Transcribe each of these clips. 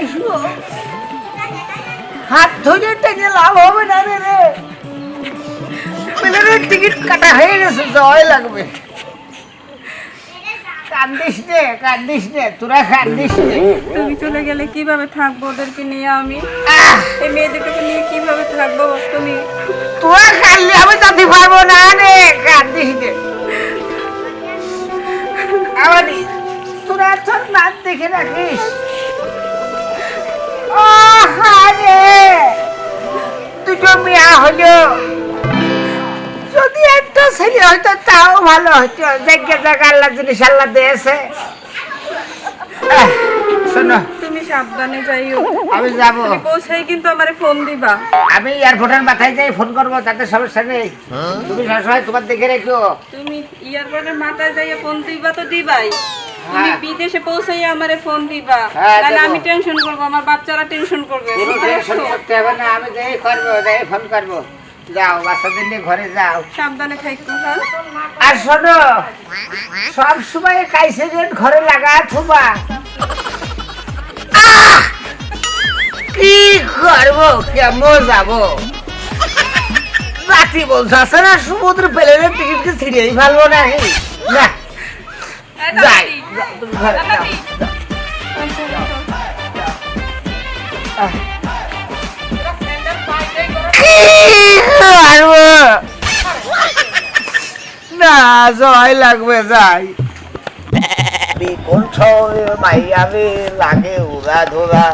আইসো হাত ধরে টেনে লাভ হবে না রে রে। প্লেনের টিকিট কাটা হয়ে গেছে যাওয়াই লাগবে। কান্দিস নে কান্দিস নে তোরা কান্দিস নে। তুমি চলে গেলে কীভাবে থাকব ওদেরকে নিয়ে আমি? এই মেয়েদেরকে নিয়ে কীভাবে থাকব তুমি? তোরা কানলে আমি যেতে পারব না রে কান্দিস নে। আমারই তোরা তোর নাচ দেখে রাখিস। হারে দুটো মেয়া হলো যদি একটা ছেলে হয়তো তাও ভালো হতো জায়গা জায়গা আল্লাহ জিনিস আল্লাহ দিয়েছে। শোনো। তুমি সাবধানে যাইও। আমি যাব। তুমি পৌঁছাই কিন্তু আমারে ফোন দিবা। আমি এয়ারপোর্টের মাথায় যাই ফোন করব তাতে সমস্যা নেই। তুমি সবসময় তোমার দেখে রেখো। তুমি এয়ারপোর্টের মাথায় যাইয়া ফোন দিবা তো দিবাই। তুমি হ্যাঁ। বিদেশে পৌঁছাই আমারে ফোন দিবা। হ্যাঁ, তাহলে আমি টেনশন করব আমার বাচ্চারা টেনশন করবে। টেনশন করতে হবে না আমি যাই করব যাই ফোন করব। যাও বাচ্চাদের নিয়ে ঘরে যাও। সাবধানে থাকো হ্যাঁ। আর শোনো সব সময় কাইসে ঘরে লাগা থুবা। কি করব কেমন যাব? রাতি বলছে আছে না সমুদ্র প্লেনের টিকিট কি ছিঁড়েই ফেলব নাকি? না। যাই। না জয় লাগবে যাই। কোন ছয় মাইয়াবে লাগে উড়া ধরা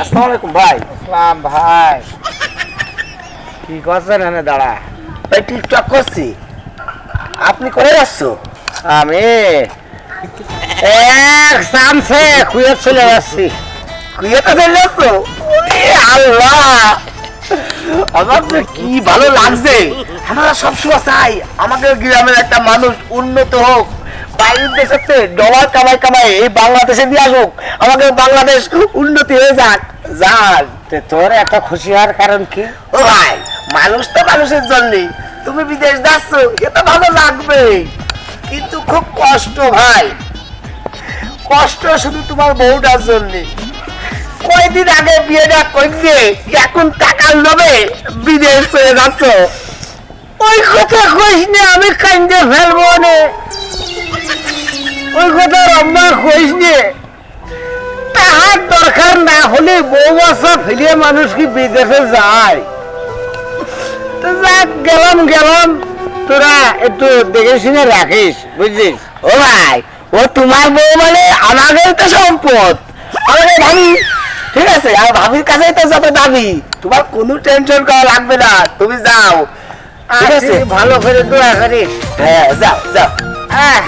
আসসালামু আলাইকুম ভাই। আসলাম ভাই কি করছেন এনে দাঁড়া? ভাই টিকটক করছি। আপনি করে যাচ্ছ? আমি। এক চান্সে খুঁয়ে চলে যাচ্ছি কুয়েতে চলে যাচ্ছ আল্লাহ। আমার কি ভালো লাগছে। আমরা চাই আমাদের গ্রামের একটা মানুষ উন্নত হোক বাইরের দেশেতে ডলার কামাই কামাই এই বাংলাদেশে দিয়ে আসুক, আমাদের বাংলাদেশ উন্নতি হয়ে যাক। তে তোর এত খুশি হওয়ার কারণ কি? ও ভাই, মানুষ তো মানুষের জন্য তুমি বিদেশ যাচ্ছ এটা ভালো লাগবে কিন্তু খুব কষ্ট, ভাই। কষ্ট শুধু তোমার বউটার জন্য। কয়দিন আগে বিয়েটা করলে এখন টাকার লোভে বিদেশ চলে যাচ্ছ। ওই কথা কইস না, আমি কান্দে ফেলব নে। ওই কথা রম্মা কইস নে। তাহার দরকার না হলে বউ বাচ্চা ফেলিয়ে মানুষ কি বিদেশে যায়? তো যাক, গেলাম গেলাম। তোরা একটু দেখে শুনে রাখিস বুঝছিস ও ভাই ও তোমার বউ মানে আমাদের তো সম্পদ। আমাদের ভাবি ঠিক আছে? আর ভাবির কাছেই তো যত দাবি। তোমার কোনো টেনশন করা লাগবে না তুমি যাও। ঠিক আছে? ভালো করে দোয়া করিস হ্যাঁ যাও যাও। আহ,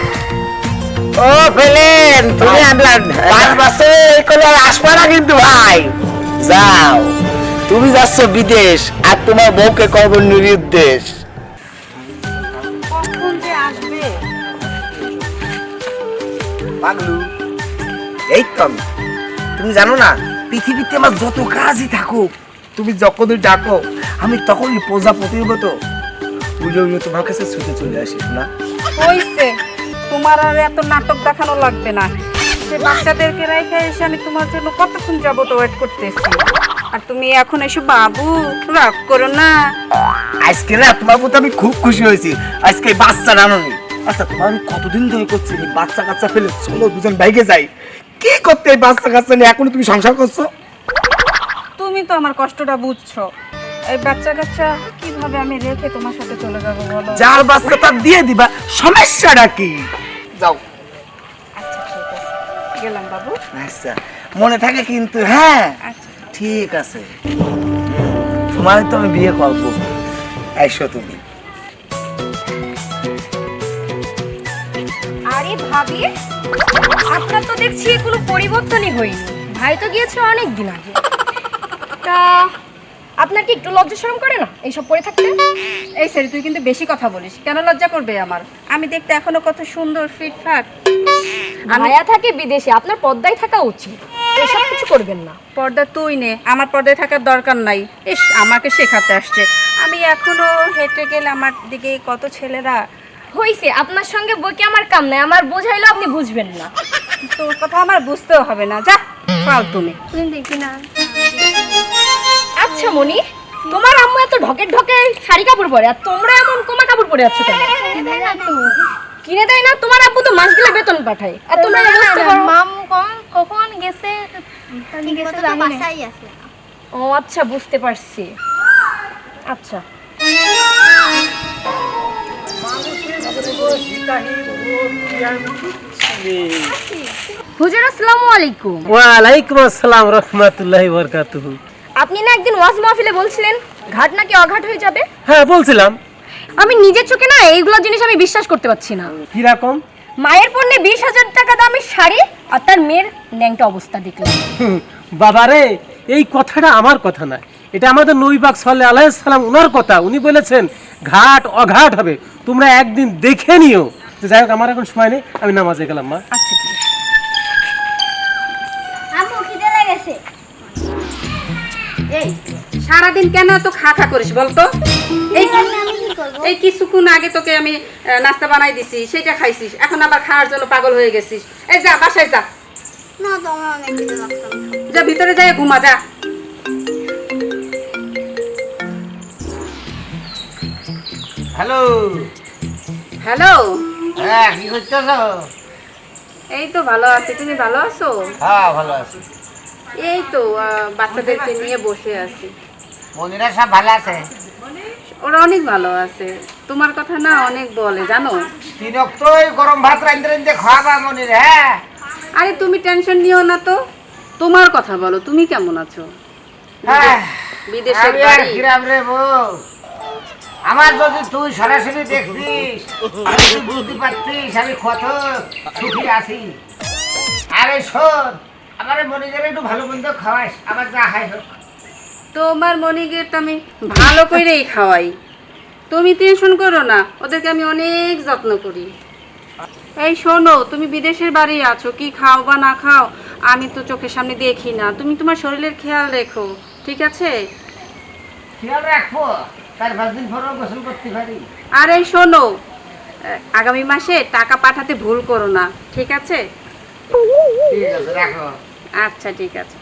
ও ফেলেন তুমি আনলাম পাঁচ বছর এই করে আর আসবে না কিন্তু ভাই। যাও। তুমি যাচ্ছ বিদেশ আর তোমার বউকে করব নিরুদ্দেশ। পাগলু। এই তো আমি। তুমি জানো না পৃথিবীতে আমার যত কাজই থাকুক তুমি যখনই ডাকো আমি তখনই প্রজাপতির মতো উড়ে উড়ে তোমার কাছে ছুটে চলে আসি না হইছে তোমার আর এত নাটক দেখানো লাগবে না। সে বাচ্চাদেরকে রেখে এসে আমি তোমার জন্য কতক্ষণ যাবত ওয়েট করতেছি? আর তুমি এখন এসে বাবু রাগ করো না। আজকে না তোমার মতো আমি খুব খুশি হয়েছি। আজকে বাচ্চা নানুনি। আচ্ছা তোমার আমি কতদিন ধরে করছি? বাচ্চা কাচ্চা ফেলে চলো দুজন বাইকে যাই। কি করতে এই বাচ্চা কাচ্চা নিয়ে? এখনও তুমি সংসার করছ? তুমি তো আমার কষ্টটা বুঝছ। এই বাচ্চা কাচ্চা কীভাবে আমি রেখে তোমার সাথে চলে যাব বলো? যার বাচ্চা তার দিয়ে দিবা। সমস্যাটা কি? যাও। আচ্ছা ঠিক আছে। গেলাম বাবু। আচ্ছা মনে থাকে কিন্তু হ্যাঁ আচ্ছা। ঠিক আছে। তোমার তো আমি বিয়ে করব। এসো তুমি। ভাবি আপনার তো দেখছি কোনো পরিবর্তনই হয়নি। ভাই তো গিয়েছে অনেক দিন আগে। তা আপনার কি একটু লজ্জা শরম করে না? এইসব পরে থাকতে? এই স্যার তুই কিন্তু বেশি কথা বলিস। কেন লজ্জা করবে আমার? আমি দেখতে এখনও কত সুন্দর ফিটফাট ভাইয়া থাকে বিদেশে আপনার পর্দায় থাকা উচিত। এসব কিছু করবেন না। পর্দা তুই নে আমার পর্দায় থাকার দরকার নাই। ইস আমাকে শেখাতে আসছে। আমি এখনও হেঁটে গেলে আমার দিকে কত ছেলেরা হইছে আপনার সঙ্গে বইকে আমার কাম নাই? আমার বোঝাইলো আপনি বুঝবেন না। তোর কথা আমার বুঝতেও হবে না যা পাল তুমি দেখি না। আচ্ছা মনি তোমার আম্মু এত ঢকে ঢকে শাড়ি কাপড় পরে আর তোমরা এমন কোমা কাপড় পরে আছো কেন? কিনে দেয় না তোমার আব্বু তো মাস গেলে বেতন পাঠায় আর তোমরা করো। মামু কখন কখন গেছে? গেছে। বাসায় আছে। ও আচ্ছা বুঝতে পারছি। আচ্ছা। হুজুর আসসালামু আলাইকুম। ওয়ালাইকুম আসসালাম রহমতুল্লাহি বরকাতুহু। আপনি না একদিন ওয়াজ মাহফিলে বলছিলেন ঘাট নাকি অঘাট হয়ে যাবে? হ্যাঁ বলছিলাম। আমি নিজের চোখে না এইগুলো জিনিস আমি বিশ্বাস করতে পারছি না। কীরকম? মায়ের পণ্যে বিশ হাজার টাকা দামের শাড়ি আর তার মেয়ের ন্যাংটা অবস্থা দেখলাম। বাবারে এই কথাটা আমার কথা না। এটা আমাদের নবীবাগ সাল্লাহ আলাইসালাম ওনার কথা। উনি বলেছেন ঘাট অঘাট হবে। তোমরা একদিন দেখে নিও। তো যাই হোক আমার এখন সময় নেই আমি নামাজে গেলাম মা। আচ্ছা ঠিক আছে। আম্মু খিদে লেগেছে। এই সারাদিন কেন এত খা খা করিস বলতো? এই আমি কি করব এই কিছুক্ষণ আগে তোকে আমি নাস্তা বানাই দিছি সেটা খাইছিস। এখন আবার খাওয়ার জন্য পাগল হয়ে গেছিস। এই যা বাসায় যা। যা ভিতরে যাই ঘুমা যা। হ্যালো। হ্যালো? হ্যাঁ কি করতেছ? এই তো ভালো আছি। তুমি ভালো আছো? হ্যাঁ ভালো আছি। এই তো বাচ্চাদেরকে নিয়ে বসে আছি। মনিরা সব ভালো আছে? ওরা অনেক ভালো আছে। তোমার কথা না অনেক বলে জানো? তিন অক্টোই গরম ভাত রান্ধতে রান্ধতে খাওয়াবা মনির হ্যাঁ? আরে তুমি টেনশন নিও না তো। তোমার কথা বলো তুমি কেমন আছো? হ্যাঁ, আর বাড়ি? কিরাম রে বউ। আমার যদি তুই সরাসরি দেখতিস আমি তুই বুঝতে পারতিস আমি কত সুখী আছি। আরে শোন আমার মনিদের একটু ভালো মন্দ খাওয়াস আমার যা হাই হোক। তোমার মনিকে তো আমি ভালো করেই খাওয়াই। তুমি টেনশন করো না ওদেরকে আমি অনেক যত্ন করি। এই শোনো তুমি বিদেশের বাড়ি আছো কি খাও বা না খাও আমি তো চোখের সামনে দেখি না। তুমি তোমার শরীরের খেয়াল রেখো ঠিক আছে? খেয়াল রাখব? চার পাঁচ দিন পরেও গোসল করতে পারি। আরে শোনো আগামী মাসে টাকা পাঠাতে ভুল করো না ঠিক আছে? ঠিক আছে রাখো। আচ্ছা ঠিক আছে।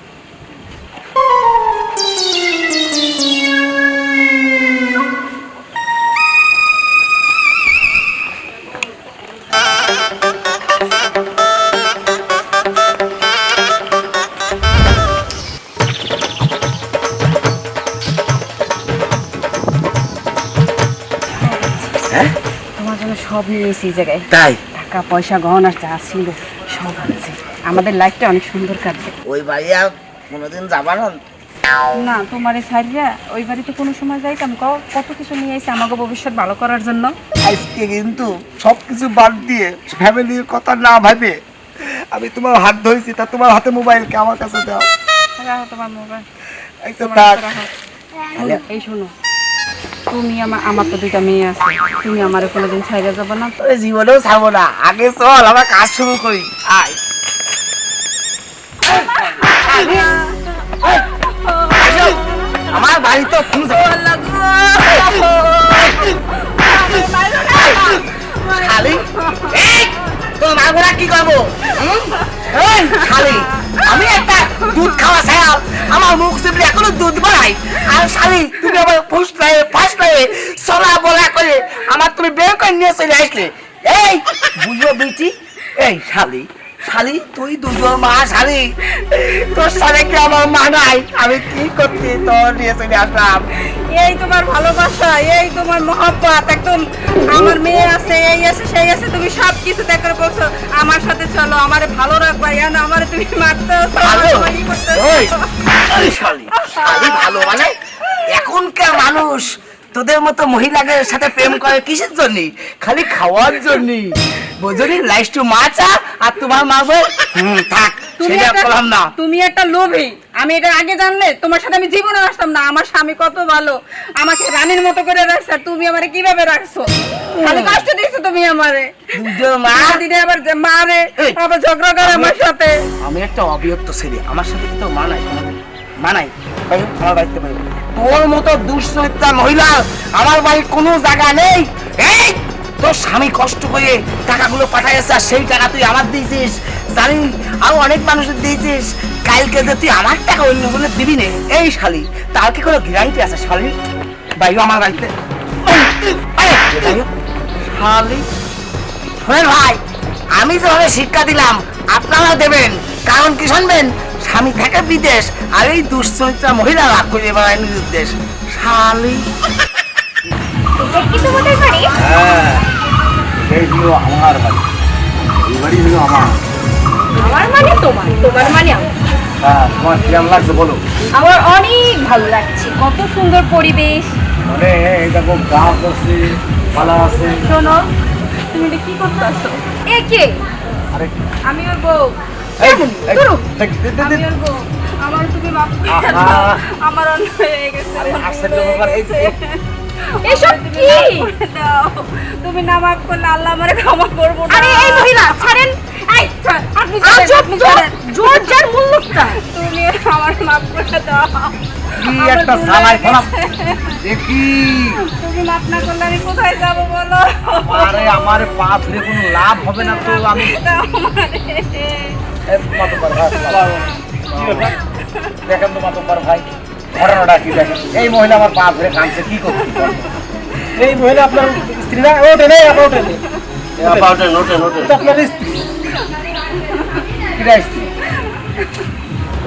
সব নিয়েছি এই জায়গায়। তাই? টাকা পয়সা গহনা যা ছিল সব আছে। আমাদের লাইফটা অনেক সুন্দর কাটবে। ওই বাড়ি আর কোনোদিন যাবা না? না তোমার এই সাইডরা ওই বাড়িতে কোনো সময় যাইতাম। ক- কত কিছু নিয়ে এসে আমাকে ভবিষ্যৎ ভালো করার জন্য? আজকে কিন্তু সব কিছু বাদ দিয়ে ফ্যামিলির কথা না ভাবে আমি তোমার হাত ধরেছি তা তোমার হাতে মোবাইলকে আমার কাছে দাও। রাখো তোমার মোবাইল আচ্ছা। শোনো, এই শোনো তুমি আমার আমার তো দুইটা মেয়ে আছে। তুমি আমার কোনোদিন ছাইড়া যাব না? তো জীবনেও ছাড়বো না। আগে চল আমরা কাজ শুরু করি। আয়। আমার বাড়ি তো খালি এই তোর মা ঘোরা কি করব? খালি। আমি একটা দুধ খাওয়া ছাড়া আমার মুখ চিপলে এখনও দুধ বাড়াই আর শালি তুমি আমার ফুস লাগে ফাঁস লাগে সলা বলা করে আমার তুমি বের করে নিয়ে চলে আসলে। এই বুঝলো বেটি এই শালি শালি তুই দুজন মা শালি। তোর সাথে কি আমার মা নাই? আমি কি করতে তোর নিয়ে চলে আসলাম? এই তোমার ভালোবাসা এই তোমার মহব্বত একদম আমার মেয়ে আছে এই আছে সেই আছে তুমি সব কিছু দেখ করে বলছো আমার সাথে চলো আমারে ভালো রাখবা ইয়ান আমারে তুমি মারতে ভালো? শালি ভালো মানে? এখনকার মানুষ তোদের মতো মহিলাদের সাথে প্রেম করে কিসের জন্য? খালি খাওয়ার জন্য। বোঝনি লাইস টু মাছা আর তোমার মা বলে থাক তুমি সেটা একটা- না। তুমি একটা লোভী। আমি এটা আগে জানলে তোমার সাথে আমি জীবনে আসতাম না। আমার স্বামী কত ভালো। আমাকে রানীর মতো করে রাখছে। আর তুমি আমারে কীভাবে রাখছো? খালি কষ্ট দিয়েছ তুমি আমারে। মা। দিনে আবার যে মারে আবার ঝগড়া করে আমার সাথে। আমি একটা অবিয়ক্ত ছেলে। আমার সাথে তো মানাই কোনোদিন তোর মতো আমার বাড়ির কোনো জায়গা নেই। এই, তোর স্বামী কষ্ট করে টাকাগুলো আর সেই টাকা তুই আমার দিয়েছিস। আরও অনেক দিয়েছিস। কালকে তুই আমার টাকা দিবি নে। এই শালি, তার কি গ্যারান্টি আছে আমার বাড়িতে। ভাই, আমি যেভাবে শিক্ষা দিলাম, আপনারা দেবেন, কারণ কি শুনবেন? স্বামী থাকে বিদেশ আর এই দুশ্চরিত্রা মহিলা রাগ করে বেড়ায় নিজের দেশ শালি হ্যাঁ এই আমার বাড়ি। হলো আমার। আমার মানে তোমার তোমার মানে আমার। হ্যাঁ তোমার কিরম লাগছে বলো? আমার অনেক ভালো লাগছে কত সুন্দর পরিবেশ। মানে দেখো গাছ আছে পালা আছে। শোনো তুমি এটা কি করতে এ কে? আরে আমি ওর বউ। আমার তুমি মাফ করে দাও। আমার অন্য হয়ে গেছে আরে আমার আশ্চর্য ভুল ব্যাপার, এই- গেছে। এসব তুমি কি? মাফ করে দাও। তুমি না মাফ করলে আল্লাহ আমারে ক্ষমা করব না। আরে এই মহিলা ছাড়েন। এই আপনি জোর যার তুমি আমার মাফ করে দাও। কি একটা সালাই দেখি। তুমি মাফ না করলে আমি কোথায় যাব বলো? আরে আমার পা ধরে কোনো লাভ হবে না তো আমি মাতব্বর ভাই, দেখেন তো মাতব্বর ভাই ঘটনাটা কি দেখেন? এই মহিলা আমার পা ধরে কাঁদছে কি এই মহিলা আপনার স্ত্রী না? ওঠে নেই আপনার ওঠে নেই। আপনার স্ত্রী? কিরা স্ত্রী?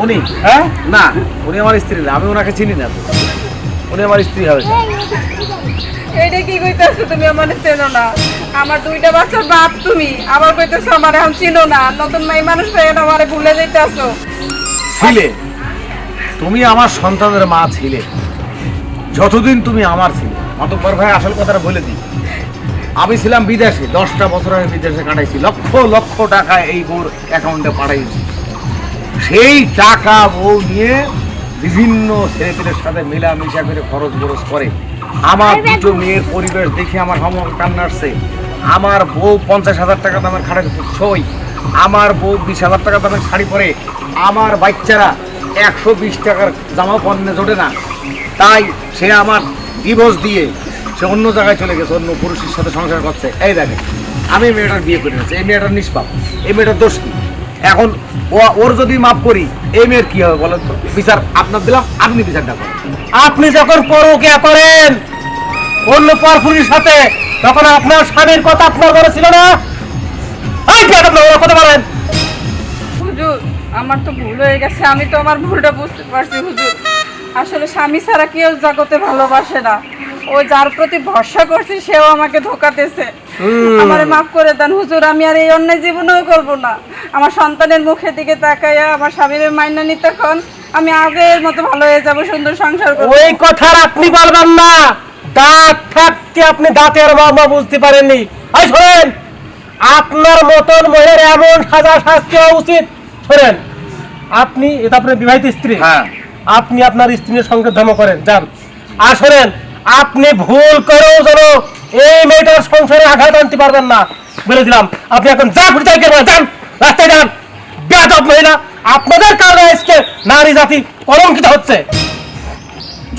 উনি? হ্যাঁ? না উনি আমার স্ত্রী না আমি ওনাকে চিনি না। উনি আমার স্ত্রী হবে। এইটা কি কইতাছো তুমি? আমার চেনো না। আমার দুইটা বাচ্চার বাপ তুমি। আবার কইতেছো আমার এখন চিনো না। নতুন মাই মানুষ হয়ে আমারে ভুলে যাইতাছো। ছিলে তুমি আমার সন্তানের মা ছিলে। যতদিন তুমি আমার ছিলে। মাতব্বর ভাই আসল কথাটা বলে দিই। আমি ছিলাম বিদেশে। দশটা বছর আমি বিদেশে কাটাইছি। লক্ষ লক্ষ টাকা এই বউর অ্যাকাউন্টে পাঠাইছি। সেই টাকা বউ নিয়ে বিভিন্ন ছেলেপেলের সাথে মেলামেশা করে খরচ বরচ করে। আমার দুটো মেয়ের পরিবেশ দেখে আমার হমক কান্না আসছে। আমার বউ পঞ্চাশ হাজার টাকা দামের খাটে সই। আমার বউ বিশ হাজার টাকা দামের শাড়ি পরে। আমার বাচ্চারা একশো বিশ টাকার জামা পণ্যে জোটে না। তাই সে আমার ডিভোর্স দিয়ে সে অন্য জায়গায় চলে গেছে অন্য পুরুষের সাথে সংসার করছে। এই দেখে আমি মেয়েটার বিয়ে করে নিয়েছি এই মেয়েটার নিষ্পাপ। এই মেয়েটার দোষ কি? এখন ওর যদি মাফ করি এই মেয়ের কি হবে বলেন তো? বিচার আপনার দিলাম আপনি বিচারটা করেন। আপনি যখন পরকিয়া করেন অন্য পরপুরির সাথে তখন আপনার স্বামীর কথা আপনার ঘরে ছিল না? এই কি আপনার কথা বলেন। হুজুর আমার তো ভুল হয়ে গেছে আমি তো আমার ভুলটা বুঝতে পারছি হুজুর। আসলে স্বামী ছাড়া কেউ জগতে ভালোবাসে না। ও যার প্রতি ভরসা করছে সেও আমাকে ধোকা দিয়েছে। আমারে মাফ করে দেন হুজুর আমি আর এই অন্যায় জীবনেও করব না। আমার সন্তানের মুখের দিকে তাকাইয়া আমার স্বামীর মাইনা নিতে কন আমি আগের মতো ভালো হয়ে যাব সুন্দর সংসার করব। ওই কথা আপনি বলবেন না। দাঁত থাকতে আপনি দাঁতের বাবা বুঝতে পারেননি। এই শোনেন আপনার মতন মহিলার এমন সাজা শাস্তি হওয়া উচিত। শোনেন আপনি এটা আপনার বিবাহিত স্ত্রী। হ্যাঁ। আপনি আপনার স্ত্রীর সঙ্গে ধর্ম করেন যান। আর শোনেন আপনি ভুল করেও যেন এই মেয়েটার সংসারে আঘাত আনতে পারবেন না। বলে দিলাম আপনি এখন যা করবেন যান। রাস্তায় যান। বেয়াদব মহিলা আপনাদের কারণে আজকে নারী জাতি কলঙ্কিত হচ্ছে।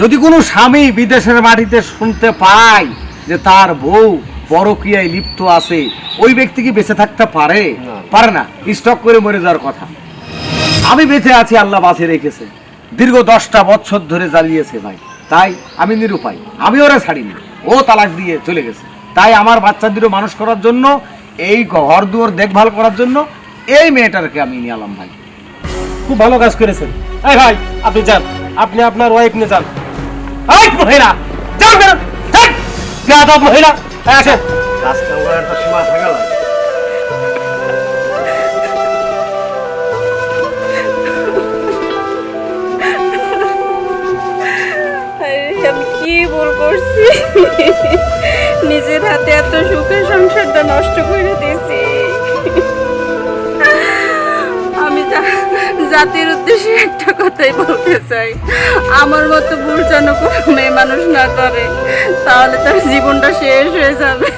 যদি কোনো স্বামী বিদেশের মাটিতে শুনতে পায় যে তার বউ পরকীয়ায় লিপ্ত আছে ওই ব্যক্তি কি বেঁচে থাকতে পারে? পারে না। স্টক করে মরে যাওয়ার কথা। আমি বেঁচে আছি আল্লাহ বাঁচিয়ে রেখেছে। দীর্ঘ দশটা বছর ধরে জ্বালিয়েছে ভাই। তাই আমি নিরুপায়। আমি ওরা ছাড়িনি। ও তালাক দিয়ে চলে গেছে। তাই আমার বাচ্চাদেরও মানুষ করার জন্য এই ঘর দুয়ার দেখভাল করার জন্য এই মেয়েটাকে আমি নিয়ে এলাম ভাই। খুব ভালো কাজ করেছেন। এই ভাই আপনি যান। আপনি আপনার ওয়াইফ নিয়ে যান। এই মহিলা যান বেরোন যান। বেয়াদব মহিলা। এই আসেন। কাজ কাম একটা সীমা থাকা লাগে। আমি কি ভুল করছি? নিজের হাতে এত সুখের সংসারটা নষ্ট করে দিয়েছি। জাতির উদ্দেশ্যে একটা কথাই বলতে চাই। আমার মতো ভুল যেন কোনো মেয়ে মানুষ না করে, তাহলে তার জীবনটা শেষ হয়ে যাবে।